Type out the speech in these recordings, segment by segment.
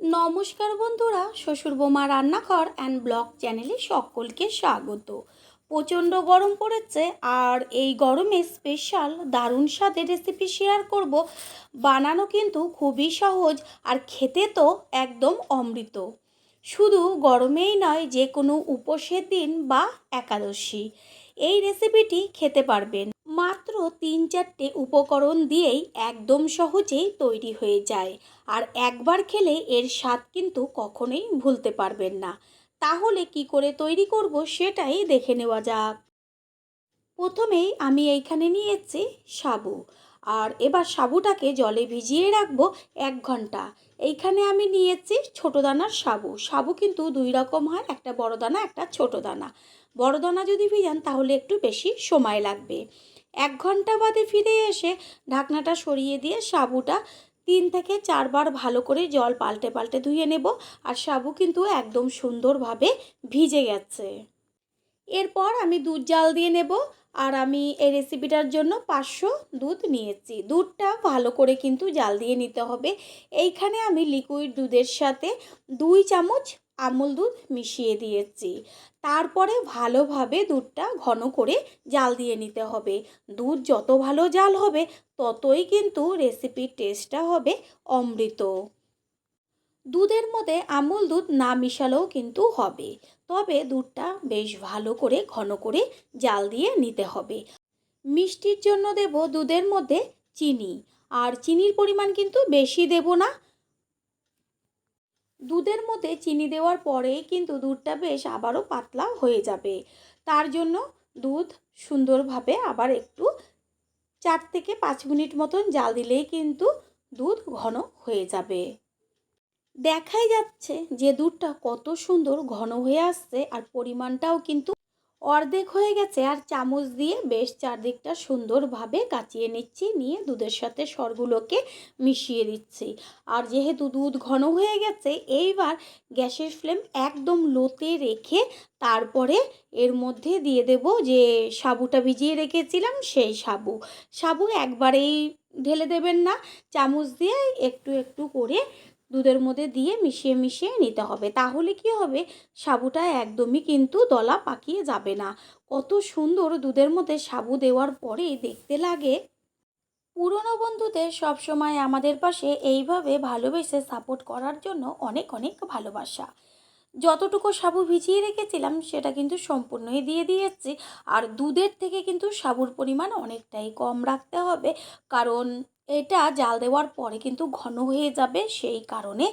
নমস্কার বন্ধুরা, শ্বশুর বোমা রান্নাঘর অ্যান্ড ব্লগ চ্যানেলে সকলকে স্বাগত। প্রচণ্ড গরম পড়েছে আর এই গরমে স্পেশাল দারুণ স্বাদের রেসিপি শেয়ার করব। বানানো কিন্তু খুবই সহজ আর খেতে তো একদম অমৃত। শুধু গরমেই নয় যে কোনো উপোসের দিন বা একাদশী। এই রেসিপিটি খেতে পারবেন। মাত্র তিন চারটে উপকরণ দিয়েই একদম সহজেই তৈরি হয়ে যায়। আর একবার খেলে এর স্বাদ কিন্তু কখনোই ভুলতে পারবেন না। তাহলে কি করে তৈরি করব সেটাই দেখে নেওয়া যাক। প্রথমেই আমি এইখানে নিয়েছি সাবু। আর এবার সাবুটাকে জলে ভিজিয়ে রাখব এক ঘণ্টা। এইখানে আমি নিয়েছি ছোটো দানার সাবু। সাবু কিন্তু দুই রকম হয়, একটা বড় দানা, একটা ছোট দানা। বড় দানা যদি ভিজান তাহলে একটু বেশি সময় লাগবে। এক ঘণ্টা বাদে ফিরে এসে ঢাকনাটা সরিয়ে দিয়ে সাবুটা তিন থেকে চারবার ভালো করে জল পাল্টে পাল্টে ধুয়ে নেব। আর সাবু কিন্তু একদম সুন্দরভাবে ভিজে গেছে। এরপর আমি দুধ জাল দিয়ে নেব আর আমি এই রেসিপিটার জন্য পাঁচশো দুধ নিয়েছি। দুধটা ভালো করে কিন্তু জাল দিয়ে নিতে হবে। এইখানে আমি লিকুইড দুধের সাথে দুই চামচ আমুল দুধ মিশিয়ে দিয়েছি। তারপরে ভালোভাবে দুধটা ঘন করে জাল দিয়ে নিতে হবে। দুধ যত ভালো জাল হবে, ততই কিন্তু রেসিপির টেস্টটা হবে অমৃত। দুধের মধ্যে আমুল দুধ না মিশালেও কিন্তু হবে। তবে দুধটা বেশ ভালো করে ঘন করে জাল দিয়ে নিতে হবে। মিষ্টির জন্য দেব দুধের মধ্যে চিনি। আর চিনির পরিমাণ কিন্তু বেশি দেব না। দুধের মধ্যে চিনি দেওয়ার পরেই কিন্তু দুধটা বেশ আবারও পাতলা হয়ে যাবে। তার জন্য দুধ সুন্দরভাবে আবার একটু চার থেকে পাঁচ মিনিট মতন জাল দিলেই কিন্তু দুধ ঘন হয়ে যাবে। দেখাই যাচ্ছে যে দুধটা কত সুন্দর ঘন হয়ে আসছে আর পরিমাণটাও কিন্তু অর্ধেক হয়ে গেছে। আর চামচ দিয়ে বেশ চারদিকটা সুন্দরভাবে কাচিয়ে নিচ্ছি, নিয়ে দুধের সাথে সরগুলোকে মিশিয়ে দিচ্ছি। আর যেহেতু দুধ ঘন হয়ে গেছে, এইবার গ্যাসের ফ্লেম একদম লোতে রেখে তারপরে এর মধ্যে দিয়ে দেব যে সাবুটা ভিজিয়ে রেখেছিলাম, সেই সাবু। সাবু একবারেই ঢেলে দেবেন না, চামচ দিয়ে একটু একটু করে দুধের মধ্যে দিয়ে মিশিয়ে মিশিয়ে নিতে হবে। তাহলে কি হবে? সাবুটা একদমই কিন্তু দলা পাকিয়ে যাবে না। কত সুন্দর দুধের মধ্যে সাবু দেওয়ার পরে দেখতে লাগে। পুরনো বন্ধুদের সবসময় আমাদের পাশে এইভাবে ভালোবেসে সাপোর্ট করার জন্য অনেক অনেক ভালোবাসা। যতটুকু সাবু ভিজিয়ে রেখেছিলাম, সেটা কিন্তু সম্পূর্ণই দিয়ে দিয়েছি। আর দুধের থেকে কিন্তু সাবুর পরিমাণ অনেকটাই কম রাখতে হবে। কারণ এটা জাল দেওয়ার পরে কিন্তু ঘন হয়ে যাবে, সেই কারণে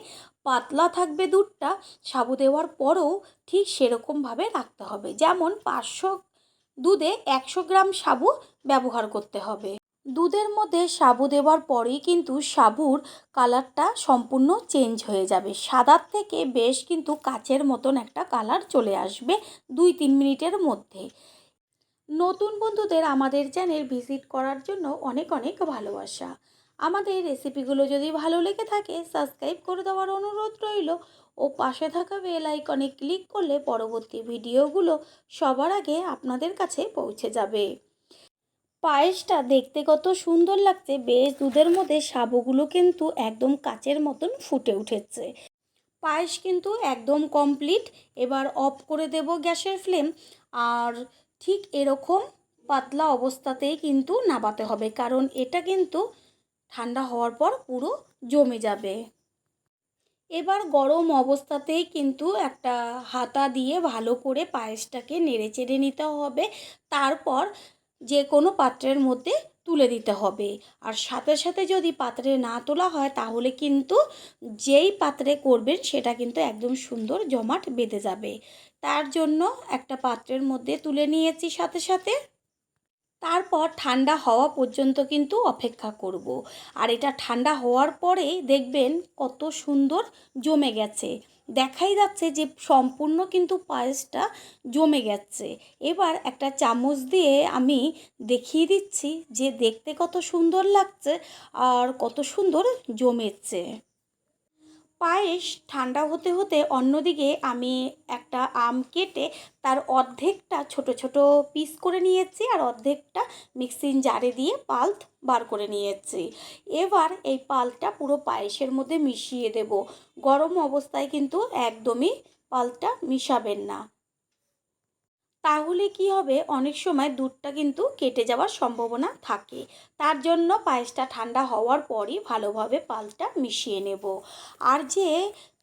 পাতলা থাকবে দুধটা। সাবু দেওয়ার পরেও ঠিক সেরকমভাবে রাখতে হবে। যেমন পাঁচশো দুধে একশো গ্রাম সাবু ব্যবহার করতে হবে। দুধের মধ্যে সাবু দেওয়ার পরেই কিন্তু সাবুর কালারটা সম্পূর্ণ চেঞ্জ হয়ে যাবে। সাদার থেকে বেশ কিন্তু কাচের মতন একটা কালার চলে আসবে দুই তিন মিনিটের মধ্যে। নতুন বন্ধুদের আমাদের চ্যানেল ভিজিট করার জন্য অনেক অনেক ভালোবাসা। আমাদের রেসিপিগুলো যদি ভালো লেগে থাকে, সাবস্ক্রাইব করে দেওয়ার অনুরোধ রইল ও পাশে থাকা বেল আইকনে ক্লিক করলে পরবর্তী ভিডিওগুলো সবার আগে আপনাদের কাছে পৌঁছে যাবে। পায়েসটা দেখতে কত সুন্দর লাগছে, বেশ দুধের মধ্যে সাবুগুলো কিন্তু একদম কাচের মতন ফুটে উঠেছে। পায়েস কিন্তু একদম কমপ্লিট এবার অফ করে দেব গ্যাসের ফ্লেম আর ঠিক এরকম পাতলা অবস্থাতেই কিন্তু নাবাতে হবে, কারণ এটা কিন্তু ঠান্ডা হওয়ার পর পুরো জমে যাবে। এবার গরম অবস্থাতেই কিন্তু একটা হাতা দিয়ে ভালো করে পায়েসটাকে নেড়ে চেড়ে নিতে হবে, তারপর যে কোনো পাত্রের মধ্যে তুলে দিতে হবে। আর সাথে সাথে যদি পাত্রে না তোলা হয়, তাহলে কিন্তু যেই পাত্রে করবেন, সেটা কিন্তু একদম সুন্দর জমাট বেঁধে যাবে। তার জন্য একটা পাত্রের মধ্যে তুলে নিয়েছি সাথে সাথে। তারপর ঠান্ডা হওয়া পর্যন্ত কিন্তু অপেক্ষা করব। আর এটা ঠান্ডা হওয়ার পরে দেখবেন কত সুন্দর জমে গেছে। দেখাই যাচ্ছে যে সম্পূর্ণ কিন্তু পায়েসটা জমে গেছে। এবার একটা চামচ দিয়ে আমি দেখিয়ে দিচ্ছি যে দেখতে কত সুন্দর লাগছে আর কত সুন্দর জমেছে। পায়েস ঠান্ডা হতে হতে অন্যদিকে আমি একটা আম কেটে তার অর্ধেকটা ছোট ছোট পিস করে নিয়েছি আর অর্ধেকটা মিক্সিং জারে দিয়ে পাল্প বার করে নিয়েছি। এবার এই পালটা পুরো পায়েসের মধ্যে মিশিয়ে দেব। গরম অবস্থায় কিন্তু একদমই পালটা মিশাবেন না। তাহলে কি হবে? অনেক সময় দুধটা কিন্তু কেটে যাওয়ার সম্ভাবনা থাকে। তার জন্য পায়েসটা ঠান্ডা হওয়ার পরই ভালোভাবে পালটা মিশিয়ে নেব। আর যে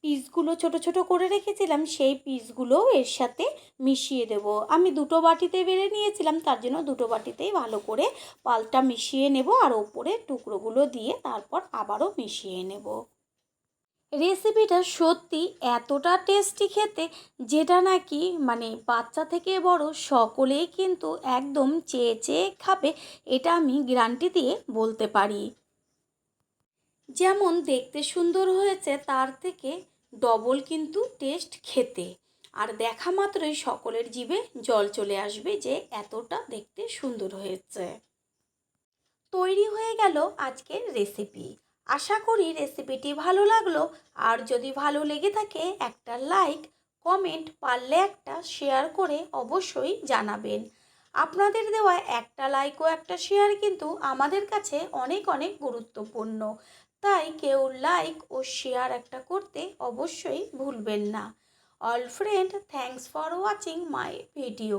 পিসগুলো ছোট ছোট করে রেখেছিলাম, সেই পিসগুলোও এর সাথে মিশিয়ে দেব। আমি দুটো বাটিতে বেড়ে নিয়েছিলাম, তার জন্য দুটো বাটিতেই ভালো করে পালটা মিশিয়ে নেব আর ওপরে টুকরোগুলো দিয়ে তারপর আবারও মিশিয়ে নেব। রেসিপিটা সত্যি এতটা টেস্টি খেতে, যেটা নাকি মানে বাচ্চা থেকে বড় সকলেই কিন্তু একদম চেয়ে চেয়ে খাবে, এটা আমি গ্যারান্টি দিয়ে বলতে পারি। যেমন দেখতে সুন্দর হয়েছে, তার থেকে ডবল কিন্তু টেস্ট খেতে। আর দেখা মাত্রই সকলের জিভে জল চলে আসবে যে এতটা দেখতে সুন্দর হয়েছে। তৈরি হয়ে গেল আজকের রেসিপি আশা করি রেসিপিটি ভালো লাগল। আর যদি ভালো লেগে থাকে, একটা লাইক কমেন্ট পারলে একটা শেয়ার করে অবশ্যই জানাবেন। আপনাদের দেওয়া একটা লাইক ও একটা শেয়ার কিন্তু আমাদের কাছে অনেক অনেক গুরুত্বপূর্ণ। তাই কেউ লাইক ও শেয়ার একটা করতে অবশ্যই ভুলবেন না। All friend thanks for watching my video